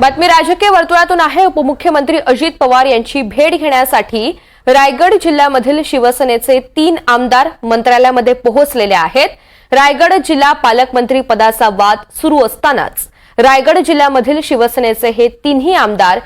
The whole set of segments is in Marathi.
बातमी राजकीय वर्तुळातून आहे. उपमुख्यमंत्री अजित पवार यांची भेट घेण्यासाठी रायगड जिल्ह्यामधील शिवसेनेचे तीन आमदार मंत्रालयामध्ये पोहोचलेले आहेत. रायगड जिल्हा पालकमंत्री पदाचा वाद सुरू असतानाच रायगड जिल्ह्यामधील शिवसेनेचे हे तिन्ही आमदार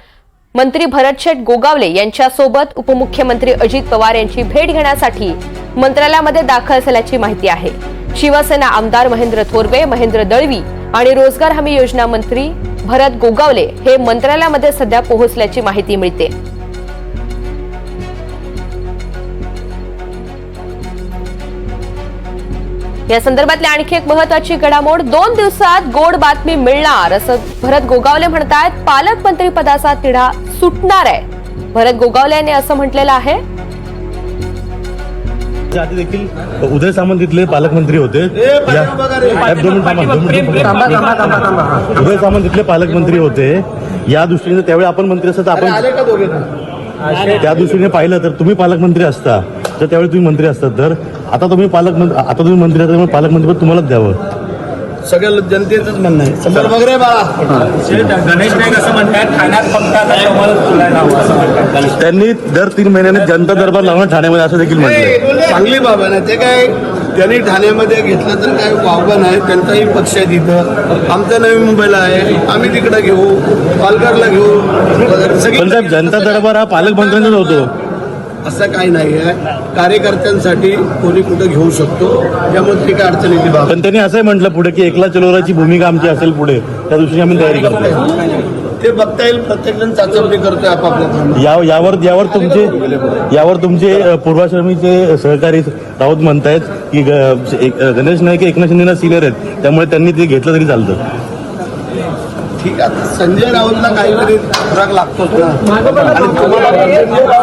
मंत्री भरतशेठ गोगावले यांच्यासोबत उपमुख्यमंत्री अजित पवार यांची भेट घेण्यासाठी मंत्रालयामध्ये दाखल झाल्याची माहिती आहे. शिवसेना आमदार महेंद्र थोरवे महेंद्र दळवी आणि रोजगार हमी योजना मंत्री भरत गोगावले हे मंत्रालयामध्ये सध्या पोहोचल्याची माहिती मिळते. या संदर्भातली आणखी एक महत्वाची घडामोड दोन दिवसात गोड बातमी मिळणार असं भरत गोगावले म्हणतायत. पालकमंत्री पदाचा तिढा सुटणार आहे. भरत गोगावले यांनी असं म्हटलेलं आहे आधी देखील उदय सामंत इथले पालकमंत्री होते. उदय सामंत इथले पालकमंत्री होते. या दृष्टीने त्यावेळी आपण मंत्री असता तर आपण त्या दृष्टीने पाहिलं तर तुम्ही पालकमंत्री असता. तर त्यावेळी तुम्ही मंत्री असतात. तर आता तुम्ही पालकमंत्री आता तुम्ही मंत्री असता त्यामुळे पालकमंत्री पद तुम्हालाच द्यावं. सगळ्या जनतेचंच म्हणणं आहे. समोर बघ रे बाळा. गणेश नाईक असं म्हणतात ठाण्यात फक्त आता कमळ फुलायला हवं असं म्हणतात. त्यांनी दर तीन महिन्याने जनता दरबार लावणं ठाण्यामध्ये असं देखील म्हटलंय चांगली बाब आहे ना ते काय त्यांनी ठाण्यामध्ये घेतलं तर काय वावगं नाही त्यांचाही पक्ष आहे तिथं. आमचा नवी मुंबईला आहे आम्ही तिकडे घेऊ पालघरला घेऊ. सगळी पण साहेब जनता दरबार हा पालकमंत्र्यांचाच होतो. असं काही नाही आहे. कार्यकर्त्यांसाठी कोणी कुठं घेऊ शकतो त्यामुळे ती काय अडचणीची बाब. पण त्यांनी असंही म्हटलं पुढे की एकला चलोराची भूमिका आमची असेल पुढे त्या दृष्टीने आम्ही तयारी करतोय. ते बघता येईल प्रत्येक जण चाचपणी करतोय आपापल्या. या यावर यावर तुमचे यावर तुमचे पूर्वाश्रमीचे सहकारी राऊत म्हणतायत की गणेश नाईक हे एकनाथ शिंदेना सिनियर आहेत. त्यामुळे त्यांनी ते घेतलं तरी चालतं. ठीक आहे संजय राऊतला काहीतरी आणि तुम्हाला